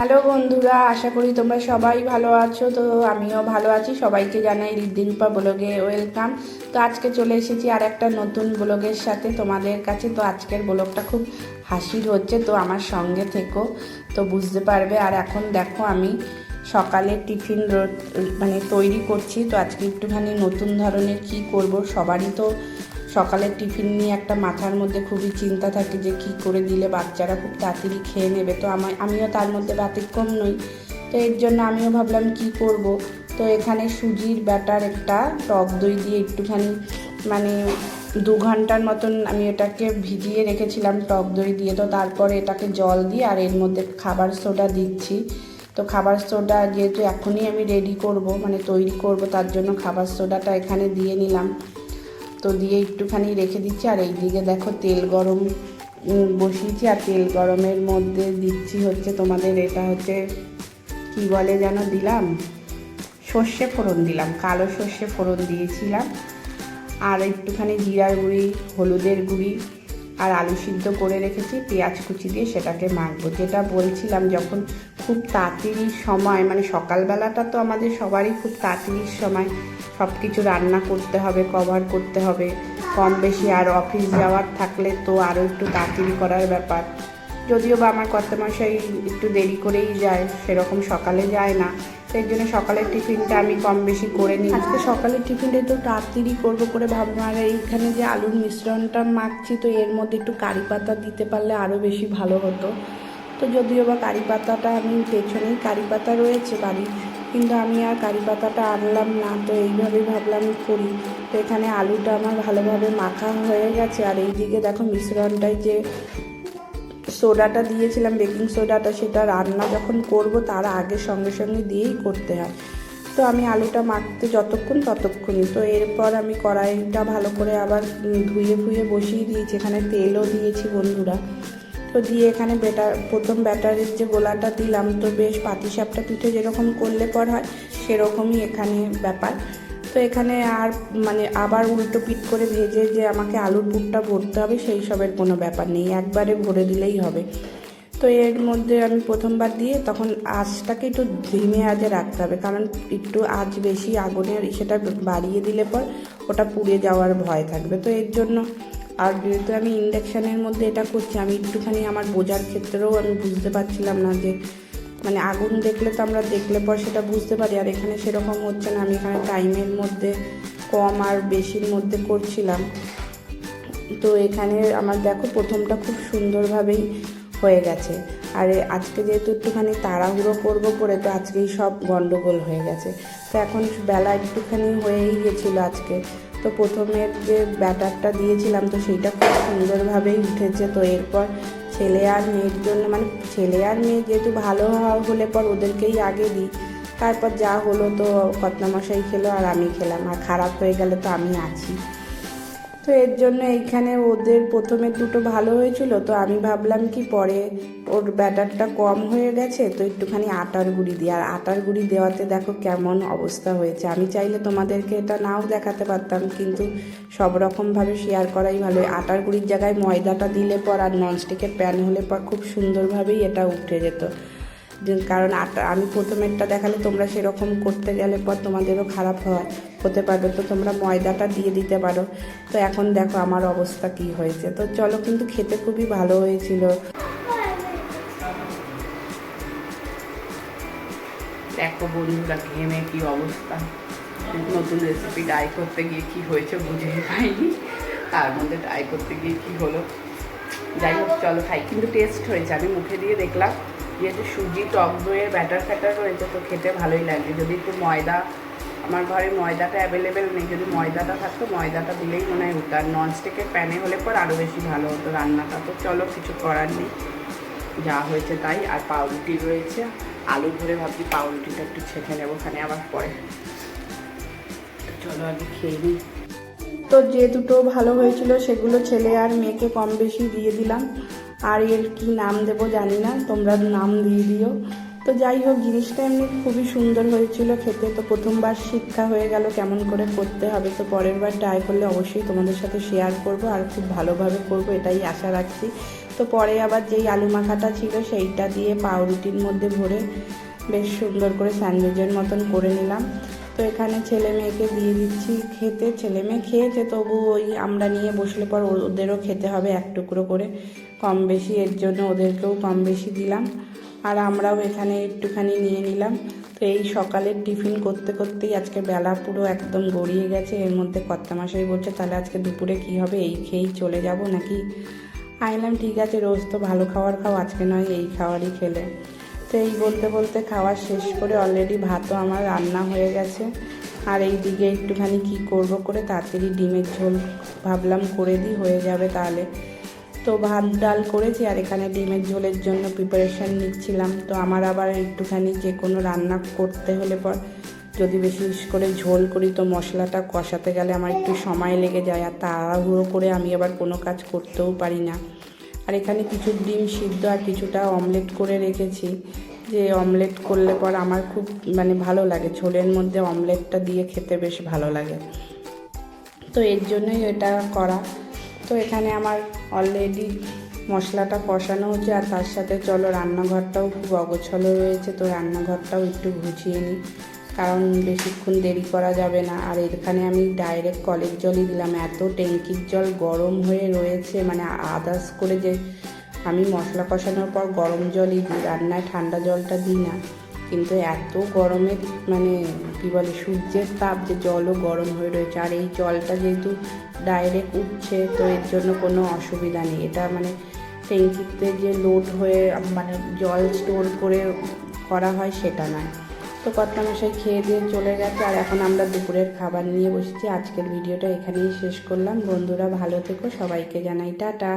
Hello বন্ধুরা, আশা করি তোমরা সবাই ভালো আছো। তো আমিও ভালো আছি। সবাইকে জানাই রিদ্দিরূপা ব্লগে ওয়েলকাম। তো আজকে চলে এসেছি আর একটা নতুন ব্লগের সাথে তোমাদের কাছে। তো আজকের ব্লগটা খুব হাসির হচ্ছে, তো আমার সঙ্গে থেকো, তো বুঝতে পারবে। আর এখন দেখো আমি সকালে টিফিন মানে তৈরি করছি। তো আজকে একটুখানি নতুন ধরনের কি করব সবারই তো সকালের টিফিন নিয়ে একটা মাথার মধ্যে খুবই চিন্তা থাকে যে কি করে দিলে বাচ্চারা খুব তাড়াতাড়ি খেয়ে নেবে। তো আমার আমিও তার মধ্যে ব্যতিক্রম নই। তো এর জন্য আমিও ভাবলাম কি করব? তো এখানে সুজির ব্যাটার একটা টক দই দিয়ে একটুখানি মানে দু ঘণ্টার মতন আমি এটাকে ভিজিয়ে রেখেছিলাম টক দই দিয়ে। তো তারপরে এটাকে জল দিয়ে আর এর মধ্যে খাবার সোডা দিচ্ছি। তো খাবার সোডা যেহেতু এখনই আমি রেডি করব মানে তৈরি করব, তার জন্য খাবার সোডাটা এখানে দিয়ে নিলাম। তো দিয়ে একটুখানি রেখে দিচ্ছি। আর এইদিকে দেখো তেল গরম বসিয়েছি। আর তেল গরমের মধ্যে দিচ্ছি হচ্ছে তোমাদের এটা হচ্ছে, কি বলে যেন দিলাম? সর্ষে ফোড়ন দিলাম। কালো সর্ষে ফোড়ন দিয়েছিলাম। আর একটুখানি জিরার গুঁড়ি, হলুদের গুঁড়ি আর আলু সিদ্ধ করে রেখেছি। পেঁয়াজ কুচি দিয়ে সেটাকে মাখবো। যেটা বলছিলাম যখন খুব তাড়াতাড়ি সময় মানে সকালবেলাটা তো আমাদের সবারই খুব তাড়াতাড়ির সময়। সব কিছু রান্না করতে হবে কভার করতে হবে। কম বেশি আর অফিস যাওয়ার থাকলে তো আরও একটু তাড়াতাড়ি করার ব্যাপার। যদিও বা আমার কর্তামশাই একটু দেরি করেই যায়, সেরকম সকালে যায় না। সেই জন্য সকালের টিফিনটা আমি কম বেশি করে নিই। আজকে সকালের টিফিনটা একটু তাড়াতাড়ি করব করে ভাবলাম। আর এইখানে যে আলুর মিশ্রণটা মাখছি, তো এর মধ্যে একটু কারি পাতা দিতে পারলে আরও বেশি ভালো হতো। তো যদিও বা কারি পাতাটা আমি পেছনেই কারি পাতা রয়েছে বাড়ি কিন্তু আমি আর কারি পাতাটা আনলাম না, তো এইভাবেই ভাবলাম করি। তো এখানে আলুটা আমার ভালোভাবে মাখা হয়ে গেছে, আর এইদিকে দেখো মিশ্রণটায় যে সোডাটা দিয়েছিলাম, বেকিং সোডাটা, সেটা রান্না যখন করব তার আগে সঙ্গে সঙ্গে দিয়েই করতে হয়। তো আমি আলুটা মাখতে যতক্ষণ ততক্ষণই, তো এরপর আমি কড়াইটা ভালো করে আবার ধুয়ে ফুয়ে বসিয়ে দিয়েছি, এখানে তেলও দিয়েছি বন্ধুরা। তো দিয়ে এখানে ব্যাটার প্রথম ব্যাটারের যে গোলাটা দিলাম, তো বেশ পাতিসাপটা পিঠে যেরকম করলে পর হয়, সেরকমই এখানে ব্যাপার। তো এখানে আর মানে আবার উল্টো পিট করে ভেজে যে আমাকে আলুর পুরটা ভরতে হবে, সেই সবের কোনো ব্যাপার নেই, একবারে ভরে দিলেই হবে। তো এর মধ্যে আমি প্রথমবার দিয়ে তখন আঁচটাকে একটু ধিমে আজে রাখতে হবে, কারণ একটু আঁচ বেশি আগুনের সেটা বাড়িয়ে দিলে পর ওটা পুড়ে যাওয়ার ভয় থাকবে। তো এর জন্য আর যেহেতু আমি ইন্ডাকশানের মধ্যে এটা করছি, আমি একটুখানি আমার বোঝার ক্ষেত্রেও আমি বুঝতে পারছিলাম না যে মানে আগুন দেখলে তো আমরা দেখলে পর সেটা বুঝতে পারি, আর এখানে সেরকম হচ্ছে না, আমি এখানে টাইমের মধ্যে কম আর বেশির মধ্যে করছিলাম। তো এখানে আমার দেখো প্রথমটা খুব সুন্দরভাবেই হয়ে গেছে। আর আজকে যেহেতু একটুখানি তাড়াহুড়ো করব করে, তো আজকেই সব গন্ডগোল হয়ে গেছে। তো এখন বেলা একটুখানি হয়েই গেছিল আজকে। তো প্রথমে যে ব্যাটারটা দিয়েছিলাম, তো সেইটা খুব সুন্দরভাবেই উঠেছে। তো এরপর ছেলে আর মেয়ের জন্য মানে ছেলে আর মেয়ে যেহেতু ভালো হলে পর ওদেরকেই আগে দিই। তারপর যা হলো তো কত্নামশাই খেলো আর আমি খেলাম। আর খারাপ হয়ে গেলে তো আমি আছি। তো এর জন্য এইখানে ওদের প্রথমে দুটো ভালো হয়েছিল, তো আমি ভাবলাম কি পরে ওর ব্যাটারটা কম হয়ে গেছে, তো একটুখানি আটার গুঁড়ি দিই। আর আটার গুঁড়ি দেওয়াতে দেখো কেমন অবস্থা হয়েছে। আমি চাইলে তোমাদেরকে এটা নাও দেখাতে পারতাম, কিন্তু সব রকমভাবে শেয়ার করাই ভালো। আটার গুঁড়ির জায়গায় ময়দাটা দিলে পর আর ননস্টিকের প্যান হলে পর খুব সুন্দরভাবেই এটা উঠে যেত। কারণ আটা, আমি প্রথমেরটা দেখালে তোমরা সেরকম করতে গেলে পর তোমাদেরও খারাপ হয়। হতে পারবে, তো তোমরা ময়দাটা দিয়ে দিতে পারো। তো এখন দেখো আমার অবস্থা কি হয়েছে। তো চলো কিন্তু খেতে খুবই ভালো হয়েছিল। দেখো বন্ধুরা, ঘেমে কি অবস্থা? নতুন রেসিপি ট্রাই করতে গিয়ে কি হয়েছে বুঝে পাইনি। তার মধ্যে ট্রাই করতে গিয়ে কি হলো? যাই হোক, চলো খাই। কিন্তু টেস্ট হয়েছে, আমি মুখে দিয়ে দেখলাম। যেহেতু সুজি, টক দইয়ের ব্যাটার ফ্যাটার রয়েছে তো খেতে ভালোই লাগে যদি একটু ময়দা আমার ঘরে ময়দাটা অ্যাভেলেবেল নেই। যদি ময়দাটা থাকতো, ময়দাটা দিলেই মনে হয় হতো। আর ননস্টিকের প্যানে হলে পর আরও বেশি ভালো হতো রান্নাটা। তো চলো, কিছু করার নেই। যা হয়েছে তাই। আর পাউরুটি রয়েছে। আলু ধরে ভাবছি পাউরুটিটা একটু ছেঁকে নেব ওখানে আবার পরে। চলো, আগে খেয়ে নিই। তো যে দুটো ভালো হয়েছিল, সেগুলো ছেলে আর মেয়েকে কম বেশি দিয়ে দিলাম। আর এর কি নাম দেবো জানি না। তোমরা নাম দিয়ে দিও। তো যাই হোক, জিনিসটা এমনি খুবই সুন্দর হয়েছিল খেতে। তো প্রথমবার শিক্ষা হয়ে গেল কেমন করে করতে হবে। তো পরের বার ট্রাই করলে অবশ্যই তোমাদের সাথে শেয়ার করব আর খুব ভালোভাবে করব, এটাই আশা রাখছি। তো পরে আবার যেই আলু মাখাটা ছিল সেইটা দিয়ে পাউরুটির মধ্যে ভরে বেশ সুন্দর করে স্যান্ডউইচের মতন করে নিলাম। তো এখানে ছেলে মেয়েকে দিয়ে দিচ্ছি খেতে। ছেলে মেয়ে খেয়েছে, তবু ওই আমরা নিয়ে বসলে পর ওদেরও খেতে হবে এক টুকরো করে। কম বেশি এর জন্য ওদেরকেও কম বেশি দিলাম। আর আমরাও এখানে একটুখানি নিয়ে নিলাম। তো এই সকালের টিফিন করতে করতেই আজকে বেলা পুরো একদম গড়িয়ে গেছে। এর মধ্যে কর্তা মাসাই বলছে, তাহলে আজকে দুপুরে কি হবে? এই খেয়েই চলে যাব নাকি? আইলাম ঠিক আছে, রোজ তো ভালো খাবার খাও, আজকে নয়, এই খাবারই খেলে। তো এই বলতে বলতে খাওয়া শেষ করে অলরেডি ভাতও আমার রান্না হয়ে গেছে। আর এই দিকে একটুখানি কি করব করে তাড়াতাড়ি ডিমের ঝোল ভাবলাম করে দিই, হয়ে যাবে তাহলে। তো ভাত, ডাল করেছি আর এখানে ডিমের ঝোলের জন্য প্রিপারেশান নিচ্ছিলাম। তো আমার আবার একটুখানি যে কোনো রান্না করতে হলে পর যদি বেশি করে ঝোল করি তো মশলাটা কষাতে গেলে আমার একটু সময় লেগে যায় আর তাড়াহুড়ো করে আমি আবার কোনো কাজ করতেও পারি না। আর এখানে কিছু ডিম সিদ্ধ আর কিছুটা অমলেট করে রেখেছি। যে অমলেট করলে পর আমার খুব মানে ভালো লাগে। ঝোলের মধ্যে অমলেটটা দিয়ে খেতে বেশ ভালো লাগে। তো এর জন্যই এটা করা। তো এখানে আমার অলরেডি মশলাটা কষানো হচ্ছে আর তার সাথে চলো রান্নাঘরটাও খুব অগোছলো রয়েছে, তো রান্নাঘরটাও একটু গুছিয়ে নিই। কারণ বেশিক্ষণ দেরি করা যাবে না। আর এখানে আমি ডাইরেক্ট কলের জলই দিলাম। এত ট্যাঙ্কির জল গরম হয়ে রয়েছে মানে আদার্স করে যে আমি মশলা কষানোর পর গরম জলই দিই। রান্নায় ঠান্ডা জলটা দিই না। কিন্তু এত গরমে মানে কী বলে সূর্যের তাপ যে জলও গরম হয়ে রয়েছে, আর এই জলটা যেহেতু ডাইরেক্ট উঠছে, তো এর জন্য কোনো অসুবিধা নেই। এটা মানে ট্যাঙ্কিতে যে লোড হয়ে মানে জল স্টোর করে করা হয় সেটা নয়। তো কর্তা মশাই খেয়ে দিয়ে চলে গেছে, আর এখন আমরা দুপুরের খাবার নিয়ে বসেছি। আজকের ভিডিওটা এখানেই শেষ করলাম। বন্ধুরা ভালো থেকো, সবাইকে জানাই টাটা।